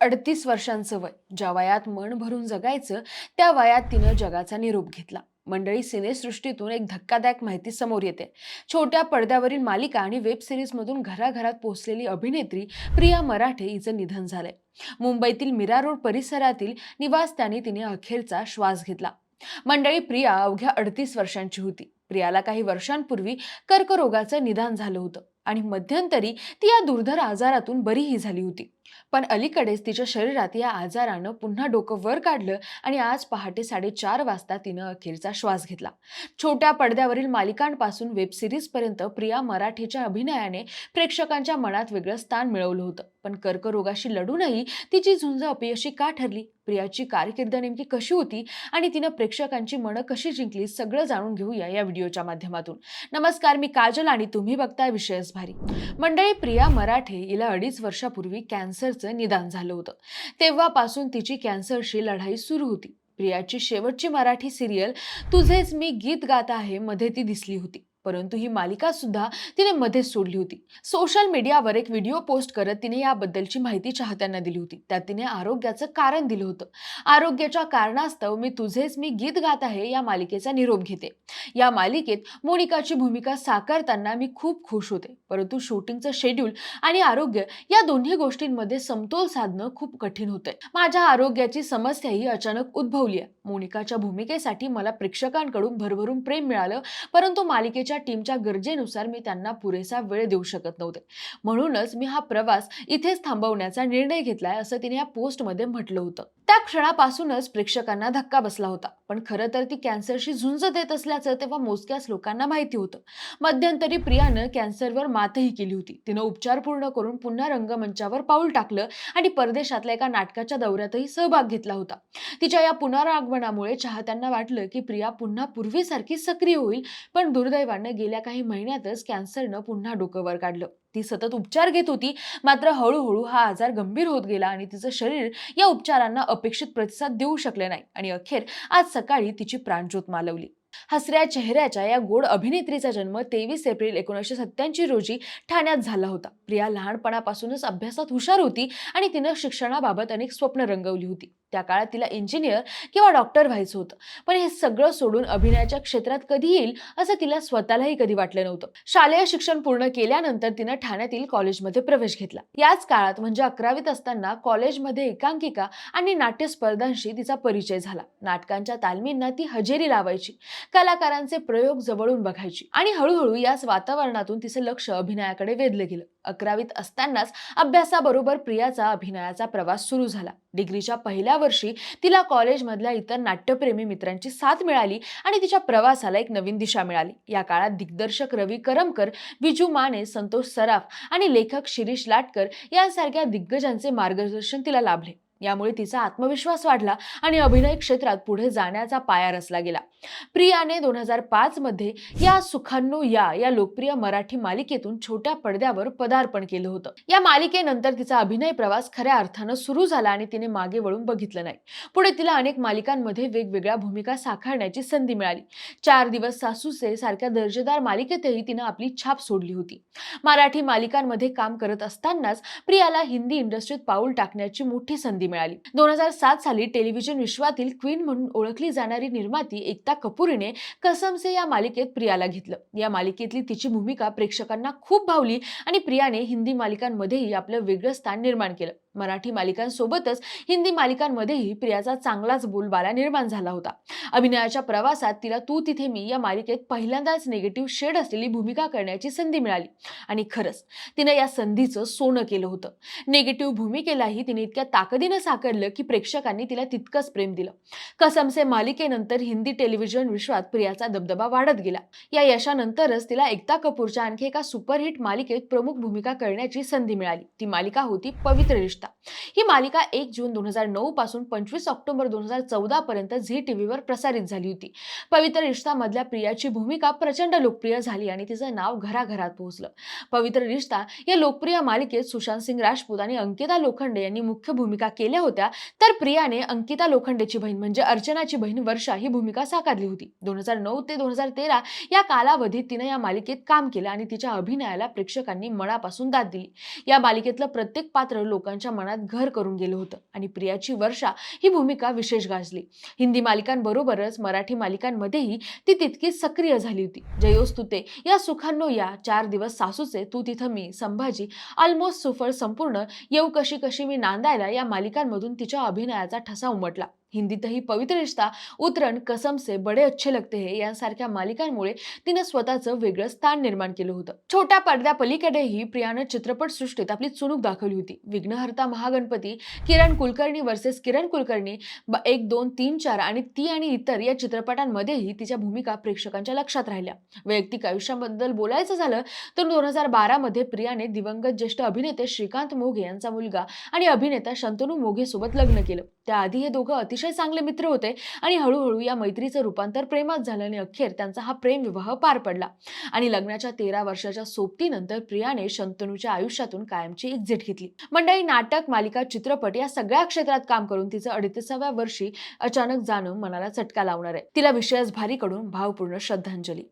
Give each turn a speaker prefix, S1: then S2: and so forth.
S1: अडतीस वर्षांचं वय. ज्या वयात मन भरून जगायचं त्या वयात तिनं जगाचा निरोप घेतला. मंडळी सिनेसृष्टीतून एक धक्कादायक माहिती समोर येते. छोट्या पडद्यावरील मालिका आणि वेब सिरीजमधून घराघरात पोहोचलेली अभिनेत्री प्रिया मराठे हिचं निधन झालंय. मुंबईतील मीरा रोड परिसरातील निवासस्थानी तिने अखेरचा श्वास घेतला. मंडळी प्रिया अवघ्या अडतीस वर्षांची होती. प्रियाला काही वर्षांपूर्वी कर्करोगाचं निदान झालं होतं. आणि मध्यंतरी ती या दुर्धर आजारातून बरीही झाली होती. पण अलीकडेच तिच्या शरीरात या आजारानं पुन्हा डोकं वर काढलं आणि आज पहाटे साडेचार वाजता तिनं अखेरचा श्वास घेतला. छोट्या पडद्यावरील मालिकांपासून वेब सिरीजपर्यंत प्रिया मराठीच्या अभिनयाने प्रेक्षकांच्या मनात वेगळं स्थान मिळवलं होतं. पण कर्करोगाशी लढूनही तिची झुंज अपयशी का ठरली? प्रियाची कारकीर्द नेमकी कशी होती? आणि तिनं प्रेक्षकांची मनं कशी जिंकली? सगळं जाणून घेऊया या व्हिडिओच्या माध्यमातून. नमस्कार मी काजल आणि तुम्ही बघताय विषयच भारी. मंडळी प्रिया मराठे हिला अडीच वर्षापूर्वी कॅन्सरचं निदान झालं होतं. तेव्हापासून तिची कॅन्सरशी लढाई सुरू होती. प्रियाची शेवटची मराठी सिरियल तुझेच मी गीत गात आहे मध्ये ती दिसली होती. परंतु ही मालिका सुद्धा तिने मध्येच सोडली होती. सोशल मीडियावर एक व्हिडिओ पोस्ट करत तिने याबद्दलची माहिती चाहत्यांना दिली होती. त्यात तिने आरोग्याचं कारण दिलं होतं. आरोग्याच्या कारणास्तव मी तुझेच मी गीत गात आहे या मालिकेचा निरोप घेते. या मालिकेत मोनिकाची भूमिका साकारताना मी खूप खुश होते. परंतु शूटिंगचं शेड्यूल आणि आरोग्य या दोन्ही गोष्टींमध्ये समतोल साधणं खूप कठीण होतंय. माझ्या आरोग्याची समस्याही अचानक उद्भवली आहे. मोनिकाच्या भूमिकेसाठी मला प्रेक्षकांकडून भरभरून प्रेम मिळालं परंतु मालिकेच्या टीमच्या गरजेनुसार मी त्यांना पुरेसा वेळ देऊ शकत नव्हते. म्हणूनच मी हा प्रवास इथेच थांबवण्याचा निर्णय घेतलाय असं तिने या पोस्टमध्ये म्हटलं होतं. त्या क्षणापासूनच प्रेक्षकांना धक्का बसला होता पण खरं तर ती कॅन्सरशी झुंज देत असल्याचं तेव्हा मोजक्याच लोकांना माहिती होतं. मध्यंतरी प्रियानं कॅन्सरवर मातही केली होती. तिनं उपचार पूर्ण करून पुन्हा रंगमंचावर पाऊल टाकलं आणि परदेशातल्या एका नाटकाच्या दौऱ्यातही सहभाग घेतला होता. तिच्या या पुनरागमनामुळे चाहत्यांना वाटलं की प्रिया पुन्हा पूर्वीसारखी सक्रिय होईल पण दुर्दैवानं गेल्या काही महिन्यातच कॅन्सरनं पुन्हा डोकं वर काढलं. ती सतत उपचार घेत होती मात्र हळूहळू हा आजार गंभीर होत गेला आणि तिचं शरीर या उपचारांना अपेक्षित प्रतिसाद देऊ शकले नाही आणि अखेर आज सकाळी तिची प्राणज्योत मालवली. हसऱ्या चेहऱ्याच्या या गोड अभिनेत्रीचा जन्म तेवीस एप्रिल एकोणीसशे सत्त्याऐंशी रोजी ठाण्यात झाला होता. प्रिया लहानपणापासूनच अभ्यासात हुशार होती आणि तिनं शिक्षणाबाबत अनेक स्वप्न रंगवली होती. त्या काळात तिला इंजिनियर किंवा डॉक्टर व्हायचं होतं. पण हे सगळं सोडून अभिनयाच्या क्षेत्रात कधी येईल असं तिला स्वतःलाही कधी वाटलं नव्हतं. शालेय शिक्षण पूर्ण केल्यानंतर तिनं ठाण्यातील कॉलेजमध्ये प्रवेश घेतला. याच काळात म्हणजे अकरावीत असताना कॉलेजमध्ये एकांकिका आणि नाट्य स्पर्धांशी तिचा परिचय झाला. नाटकांच्या तालमींना ती हजेरी लावायची कलाकारांचे प्रयोग जवळून बघायची आणि हळूहळू याच वातावरणातून तिचं लक्ष अभिनयाकडे वेधलं गेलं. अकरावीत असतानाच अभ्यासाबरोबर प्रियाचा अभिनयाचा प्रवास सुरू झाला. डिग्रीच्या पहिल्या वर्षी तिला कॉलेजमधल्या इतर नाट्यप्रेमी मित्रांची साथ मिळाली आणि तिच्या प्रवासाला एक नवीन दिशा मिळाली. या काळात दिग्दर्शक रवी करमकर विजू माने संतोष सराफ आणि लेखक शिरीष लाटकर यांसारख्या दिग्गजांचे मार्गदर्शन तिला लाभले. यामुळे तिचा आत्मविश्वास वाढला आणि अभिनय क्षेत्रात पुढे जाण्याचा पाया रचला गेला. प्रियाने दोन हजार पाच मध्ये या सुखांनो या या लोकप्रिय मराठी मालिकेतून छोट्या पडद्यावर पदार्पण केलं होतं. या मालिकेनंतर तिचा अभिनय प्रवास खऱ्या अर्थानं सुरू झाला आणि तिने मागे वळून बघितलं नाही. पुढे तिला अनेक मालिकांमध्ये वेगवेगळ्या भूमिका साकारण्याची संधी मिळाली. चार दिवस सासूसे सारख्या दर्जेदार मालिकेतही तिनं आपली छाप सोडली होती. मराठी मालिकांमध्ये काम करत असतानाच प्रियाला हिंदी इंडस्ट्रीत पाऊल टाकण्याची मोठी संधी मिळाली. दोन हजार सात साली टेलिव्हिजन विश्वातील क्वीन म्हणून ओळखली जाणारी निर्माती एकता कपूरने कसम से या मालिकेत प्रियाला घेतलं. या मालिकेतली तिची भूमिका प्रेक्षकांना खूप भावली आणि प्रियाने हिंदी मालिकांमध्येही आपलं वेगळं स्थान निर्माण केलं. मराठी मालिकांसोबतच हिंदी मालिकांमध्येही प्रियाचा चांगलाच बोलबाला निर्माण झाला होता. अभिनयाच्या प्रवासात तिला तू तिथे मी या मालिकेत पहिल्यांदाच निगेटिव्ह शेड असलेली भूमिका करण्याची संधी मिळाली. आणि खरंच तिनं या संधीचं सोनं केलं होतं. निगेटिव्ह भूमिकेलाही तिने इतक्या ताकदीनं साकारलं की प्रेक्षकांनी तिला तितकंच प्रेम दिलं. कसमसे मालिकेनंतर हिंदी टेलिव्हिजन विश्वात प्रियाचा दबदबा वाढत गेला. या यशानंतरच तिला एकता कपूरच्या आणखी एका सुपरहिट मालिकेत प्रमुख भूमिका करण्याची संधी मिळाली. ती मालिका होती पवित्र रिश्ते ही मालिका एक जून दोन हजार नऊ पासून पंचवीस ऑक्टोबर दोन हजार चौदा पर्यंत झी टीव्हीवर प्रसारित झाली होती. पवित्र रिश्ता मधल्या प्रियाची भूमिका प्रचंड लोकप्रिय झाली आणि तिचं नाव घराघरात पोहोचलं. पवित्र रिश्ता या लोकप्रिय मालिकेत सुशांत सिंग राजपूत आणि अंकिता लोखंडे यांनी मुख्य भूमिका केल्या होत्या तर प्रियाने अंकिता लोखंडेची बहीण म्हणजे अर्चनाची बहीण वर्षा ही भूमिका साकारली होती. दोन हजार नऊ ते दोन हजार तेरा या कालावधीत तिनं या मालिकेत काम केलं आणि तिच्या अभिनयाला प्रेक्षकांनी मनापासून दाद दिली. या मालिकेतलं प्रत्येक पात्र लोकांच्या प्रेक्षकांच्या मनात घर करून गेलं होतं आणि प्रियाची वर्षा ही भूमिका विशेष गाजली. हिंदी मालिकांबरोबरच मराठी मालिकांमध्येही ती तितकीच सक्रिय झाली होती. जयोस तुते या सुखांनो या चार दिवस सासूचे तू तिथं मी संभाजी ऑलमोस्ट सुफळ संपूर्ण येऊ कशी कशी मी नांदायला या मालिकांमधून तिच्या अभिनयाचा ठसा उमटला. हिंदीतही पवित्र रिश्ता उतरण कसम से बडे अच्छे लगते हे यांसारख्या मालिकांमुळे तिनं स्वतःचं वेगळं स्थान निर्माण केलं होतं. छोट्या पडद्यापलीकडेही प्रियानं चित्रपट सृष्टीत आपली चुणूक दाखवली होती. विघ्नहर्ता महागणपती किरण कुलकर्णी वर्सेस किरण कुलकर्णी एक दोन तीन चार आणि ती आणि इतर या चित्रपटांमध्येही तिच्या भूमिका प्रेक्षकांच्या लक्षात राहिल्या. वैयक्तिक आयुष्याबद्दल बोलायचं झालं तर दोन हजार बारामध्ये प्रियाने दिवंगत ज्येष्ठ अभिनेते श्रीकांत मोघे यांचा मुलगा आणि अभिनेता शंतनू मोघे सोबत लग्न केलं. त्याआधी हे दोघं अतिशय चांगले मित्र होते आणि हळूहळू या मैत्रीचं रूपांतर प्रेमात झालं आणि अखेर त्यांचा हा प्रेम विवाह पार पडला. आणि लग्नाच्या तेरा वर्षाच्या सोबतीनंतर प्रियाने शंतनूच्या आयुष्यातून कायमची एक्झिट घेतली. मंडळी नाटक मालिका चित्रपट या सगळ्या क्षेत्रात काम करून तिचं अडतीसाव्या वर्षी अचानक जाणं मनाला चटका लावणार आहे. तिला विषयास भारीकडून भावपूर्ण श्रद्धांजली.